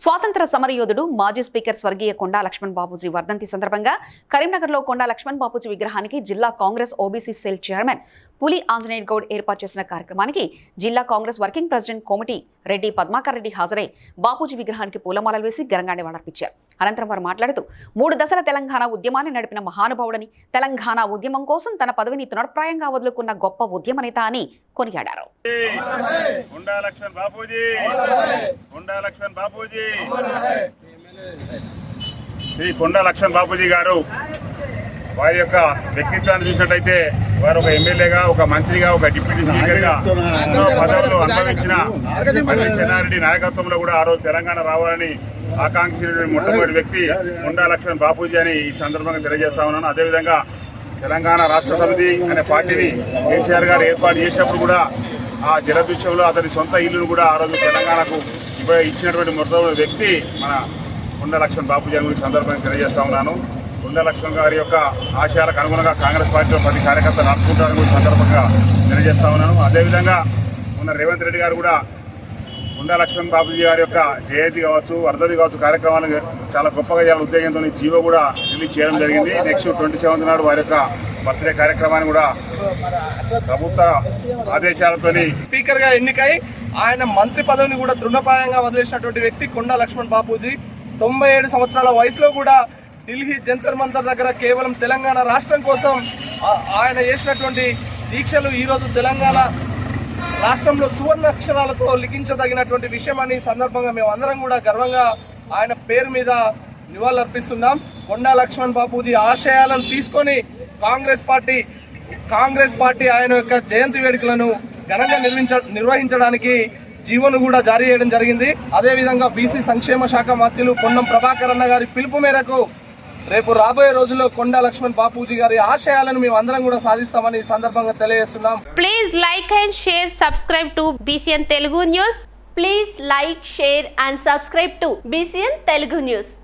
స్వాతంత్ర సమరయోధుడు మాజీ స్పీకర్ స్వర్గీయ కొండా లక్ష్మణ్ బాబూజీ వర్ధంతి సందర్భంగా కరీంనగర్లో కొండా లక్ష్మణ్ బాబూజీ విగ్రహానికి జిల్లా కాంగ్రెస్ ఓబీసీ సెల్ చైర్మన్ పులి ఆంజనేయ గౌడ్ ఏర్పాటు చేసిన కార్యక్రమానికి జిల్లా Congress working president Komati Reddy Padmakar Reddy హాజరై బాపూజీ విగ్రహానికి పూలమాలలు వేసి ఘనంగా నివాళులర్పించారు అనంతరం వారు మాట్లాడుతూ మూడు దశల తెలంగాణ ఉద్యమాన్ని నడిపిన మహానుభావుడని తెలంగాణ ఉద్యమం కోసం తన పదవిని తృణప్రాయంగా వదులుకున్న గొప్ప ఉద్యమ నేత అని కొనియాడారు. శ్రీ కొండ లక్ష్మణ్ బాపూజీ గారు వారి యొక్క వ్యక్తిత్వాన్ని చూసినట్టయితే వారు ఒక ఎమ్మెల్యేగా ఒక మంత్రిగా ఒక డిప్యూటీ స్పీకర్గా ఎన్నో పదవులు అనుభవించిన చెన్నారెడ్డి నాయకత్వంలో కూడా ఆ రోజు తెలంగాణ రావాలని ఆకాంక్షించిన మొట్టమొదటి వ్యక్తి కొండా లక్ష్మణ్ బాపూజీ అని ఈ సందర్భంగా తెలియజేస్తా ఉన్నాను. అదేవిధంగా తెలంగాణ రాష్ట్ర సమితి అనే పార్టీని కేసీఆర్ గారు ఏర్పాటు చేసినప్పుడు కూడా ఆ జలదృశ్యంలో అతని సొంత ఇల్లును కూడా ఆ రోజు తెలంగాణకు ఇచ్చినటువంటి మొట్టమొదటి వ్యక్తి మన కొండ లక్ష్మణ్ బాపూజీ అని సందర్భంగా తెలియజేస్తా ఉన్నాను. కొండ లక్ష్మణ్ గారి యొక్క ఆశయాలకు అనుగుణంగా కాంగ్రెస్ పార్టీలో ప్రతి కార్యకర్త నడుపుకుంటారని కూడా సందర్భంగా తెలియజేస్తా ఉన్నాను. అదేవిధంగా మొన్న రేవంత్ రెడ్డి గారు కూడా కొండా లక్ష్మణ్ బాబుజీ గారి యొక్క జయంతి కావచ్చు వర్ధది కావచ్చు కార్యక్రమాలు చాలా గొప్పగా చేయాలని ఉద్దేశంతో జీవో కూడా రిలీజ్ చేయడం జరిగింది. నెక్స్ట్ ట్వంటీ సెవెంత్ నాడు వారి యొక్క బర్త్డే కార్యక్రమాన్ని కూడా ప్రభుత్వ ఆదేశాలతోని స్పీకర్గా ఎన్నికై ఆయన మంత్రి పదవిని కూడా తృణప్రాయంగా వదిలేసినటువంటి వ్యక్తి కొండా లక్ష్మణ్ బాపూజీ. తొంభై ఏడు సంవత్సరాల వయసులో కూడా ఢిల్లీ జంతర్ మంతర్ దగ్గర కేవలం తెలంగాణ రాష్ట్రం కోసం ఆయన చేసినటువంటి దీక్షలు ఈరోజు తెలంగాణ రాష్ట్రంలో సువర్ణ అక్షరాలతో లిఖించదగినటువంటి విషయం అని సందర్భంగా మేము అందరం కూడా గర్వంగా ఆయన పేరు మీద నివాళులర్పిస్తున్నాం. కొండా లక్ష్మణ్ బాపూజీ ఆశయాలను తీసుకొని కాంగ్రెస్ పార్టీ కాంగ్రెస్ పార్టీ ఆయన యొక్క జయంతి వేడుకలను ఘనంగా నిర్మించ నిర్వహించడానికి జీవోను కూడా జారీ చేయడం జరిగింది. అదేవిధంగా బీసీ సంక్షేమ శాఖ మంత్రులు పొన్నం ప్రభాకర్ అన్న గారి పిలుపు మేరకు రేపు రాబోయే రోజుల్లో కొండా లక్ష్మణ్ బాపూజీ గారి ఆశయాలను మేము అందరం కూడా సాధిస్తామని సందర్భంగా తెలియజేస్తున్నాం. Please like and share subscribe to BCN Telugu news please like share and subscribe to BCN Telugu news